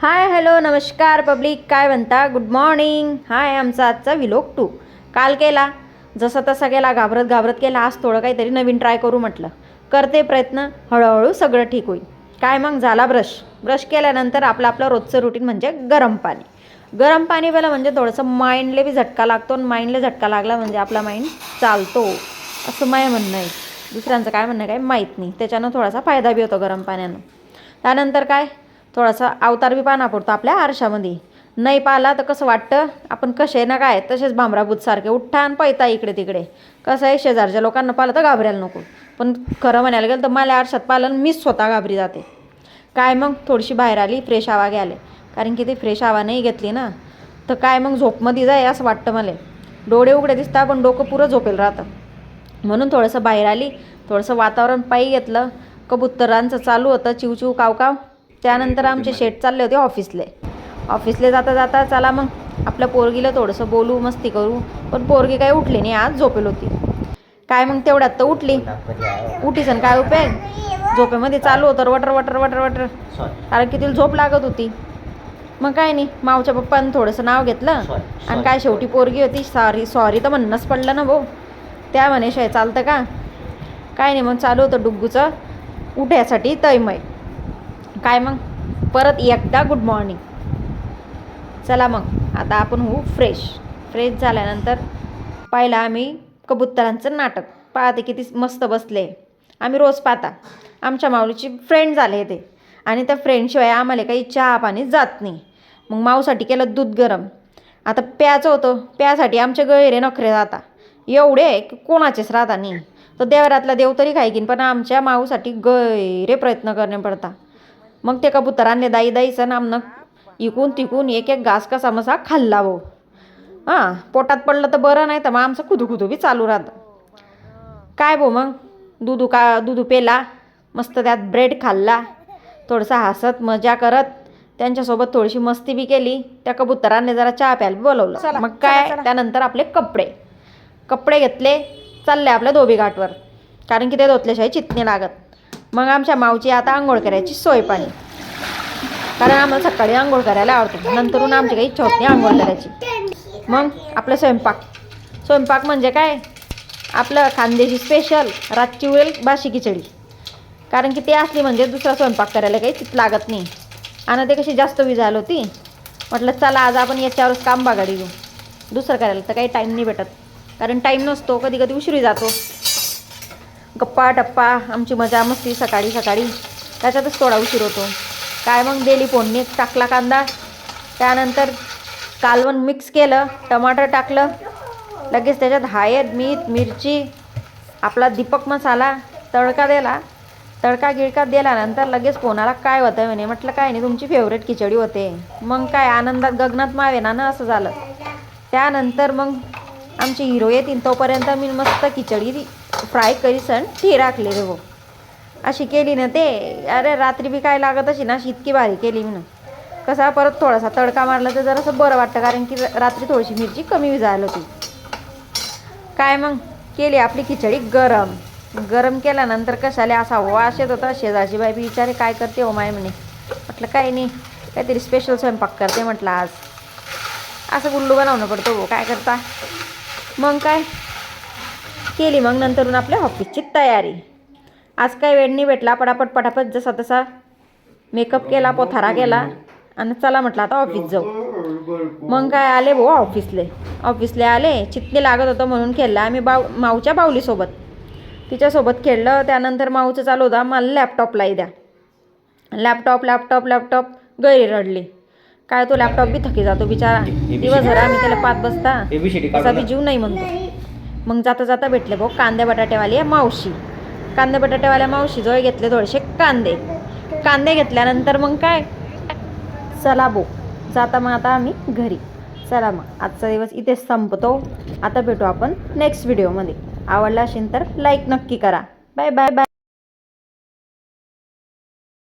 Hi hello नमस्कार public काय म्हणता? गुड मॉर्निंग हाय आमचा आजचा विलोक टू काल केला. जसा तसा केला घाबरत घाबरत केला. आज थोडं काहीतरी नवीन ट्राय करू म्हटलं. करते प्रयत्न. हळूहळू सगळं ठीक होईल. काय मग? झाला ब्रश ब्रश केल्यानंतर आपलं आपलं रोजचं रुटीन म्हणजे गरम पाणी. गरम पाणी पहिलं म्हणजे थोडंसं माइंडले बी झटका लागतो आणि माइंडला झटका लागला म्हणजे आपला माइंड चालतो. असं माय म्हणणं आहे. दुसऱ्यांचं काय म्हणणं काय माहीत नाही. त्याच्यानं थोडासा फायदा बी होतो गरम पाण्यानं. त्यानंतर काय? थोडासा अवतार बी पाना पडतो आपल्या आरशामध्ये. नाही पाहिला तर कसं वाटतं? आपण कसे ना काय? तसेच भांबराभूतसारखे उठ्ठा आणि पैता इकडे तिकडे. कसं आहे? शेजारच्या लोकांना पाहिलं तर घाबरायला नको. पण खरं म्हणायला गेलं तर मला आरशात पाहिलं मीच स्वतः घाबरी जाते. काय मग? थोडीशी बाहेर आली फ्रेश हवा घ्यायला. कारण की ती फ्रेश हवा नाही घेतली ना. तर काय मग? झोपमध्ये जाय असं वाटतं मला. डोळे उघडे दिसतात पण डोकं पुरं झोपेल राहतं. म्हणून थोडंसं बाहेर आली. थोडंसं वातावरण पायी घेतलं. कबुतरांचं चालू होतं. चिवचिव कावकाव त्यानंतर आमचे शेट चालले होते ऑफिसले. ऑफिसले जाता जाता चला मग आपल्या पोरगीला थोडंसं बोलू मस्ती करू. पण पोरगी काही उठली नाही आज झोपेल होती. काय मग तेवढ्यात तर उठली. उठीसन काय उपयोग झोपेमध्ये चालू होतं वटर वटर वटर. वटर कारण की तिला झोप लागत होती. मग काय नाही मावच्या पप्पानं थोडंसं नाव घेतलं. आणि काय शेवटी पोरगी होती. सॉरी सॉरी तर म्हणणंच पडलं ना भाऊ. त्या म्हणे शाय चालतं का? काय नाही मग चालू होतं डुग्गूचं. उठायसाठी तैमय. काय मग? परत एकदा गुड मॉर्निंग चला मग आता आपण होऊ फ्रेश फ्रेश झाल्यानंतर पाहिलं आम्ही कबुतरांचं नाटक. पाहते किती मस्त बसले. आम्ही रोज पाहता. आमच्या माऊलीची फ्रेंड झाले ते. आणि त्या फ्रेंडशिवाय आम्हाला काही चहा पाणी जात नाही. मग माऊसाठी केलं दूध गरम. आता प्याचं होतं. प्यासाठी आमचे गैरे नखरे जाता एवढे की कोणाचेच राहता नाही. तर देवरातला देव तरी खायकीन पण आमच्या माऊसाठी गैरे प्रयत्न करणे पडता. मग ते कबूतर आणले दाई दाईचं नामनं इकून तिकून एक एक घास कसा मसा खाल्ला भाऊ हां पोटात पडलं तर बरं नाही तर मग आमचं खुदू खुदू बी चालू राहतं. काय भाऊ मग? दुधू का दुधू पेला मस्त त्यात ब्रेड खाल्ला थोडंसं हसत मजा करत त्यांच्यासोबत थोडीशी मस्ती बी केली त्या कबुतरांनी जरा चहा प्यायला बोलवलं. मग काय? त्यानंतर आपले कपडे. कपडे घेतले चालले आपल्या धोबी घाटवर. कारण की ते धुतल्याशिवाय चित्ते लागत. मग आमच्या मावची आता आंघोळ करायची सोय पाणी. कारण आम्हाला सकाळी आंघोळ करायला आवडतं. नंतरून आमची काही इच्छा होत नाही आंघोळ करायची. मग आपलं स्वयंपाक. स्वयंपाक म्हणजे काय? आपलं खानदेशी स्पेशल रातची वेळ बाशी खिचडी. कारण की ते असली म्हणजे दुसरा स्वयंपाक करायला काही तिथं लागत नाही. आणि ते कशी जास्त विजायला होती. म्हटलं चला आज आपण याच्यावरच काम बागाडी घेऊ दुसरं करायला तर काही टाईम नाही भेटत. कारण टाईम नसतो कधी कधी उशिरी जातो. गप्पा टप्पा आमची मजा मस्ती सकाळी सकाळी. त्याच्यातच थोडा उशीर होतो. काय मग दिली फोडणी? टाकला कांदा. त्यानंतर कालवण मिक्स केलं टमाटर टाकलं. लगेच त्याच्यात हळद मीठ मिरची आपला दीपक मसाला तडका दिला. तडका गिळका दिल्यानंतर लगेच कोणाला काय होतं म्हणे? म्हटलं काय नाही तुमची फेवरेट खिचडी होते. मग काय आनंदात गगनात मावेना ना असं झालं. त्यानंतर मग आमची हिरो येतील तोपर्यंत मी मस्त खिचडी फ्राय करीसन ती राखली रे भाऊ. अशी केली ना ते. अरे रात्री बी काय लागत अशी ना अशी इतकी भारी केली मी ना. कसा परत थोडासा तडका मारला तर जरासं बरं वाटतं कारण की रात्री थोडीशी मिरची कमी विजायला होती. काय मग? केली आपली खिचडी गरम. गरम केल्यानंतर कशाला असा वास येत होता? शेजारची बाई बी विचारे काय करते ओ माय म्हणे? म्हटलं काही नाही. काहीतरी स्पेशल स्वयंपाक करते म्हटलं आज. असं गुल्लू बनवणं पडतो काय करता? मग काय? केली मग नंतरून आपल्या ऑफिसची तयारी. आज काय वेळ नाही भेटला पटापट पटापट जसा तसा मेकअप केला पोथारा केला आणि चला म्हटलं आता ऑफिस जाऊ. मग काय आले भाऊ ऑफिसले. ऑफिसले आले चित्ते लागत होतं म्हणून खेळलं. आम्ही बाव माऊच्या बावलीसोबत. तिच्यासोबत खेळलं त्यानंतर माऊचं चालू होता मला लॅपटॉपलाही द्या. लॅपटॉप लॅपटॉप लॅपटॉप गैरी रडली. काय तो लॅपटॉप बी थकी जातो बिचारा. दिवसभर आम्ही त्याला पाच बसता. तसा बी जीव नाही म्हणतो. मग जाता जाता भेटले भाऊ कांदे बटाटेवाली आहे मावशी. कांदे बटाटेवाल्या मावशीजवळ घेतले थोडेसे कांदे. कांदे घेतल्यानंतर मग काय? चला बो जाता मग आता आम्ही घरी. चला मग आजचा दिवस इथेच संपतो. आता भेटू आपण नेक्स्ट व्हिडिओमध्ये आवडला असेल तर लाईक नक्की करा. Bye bye bye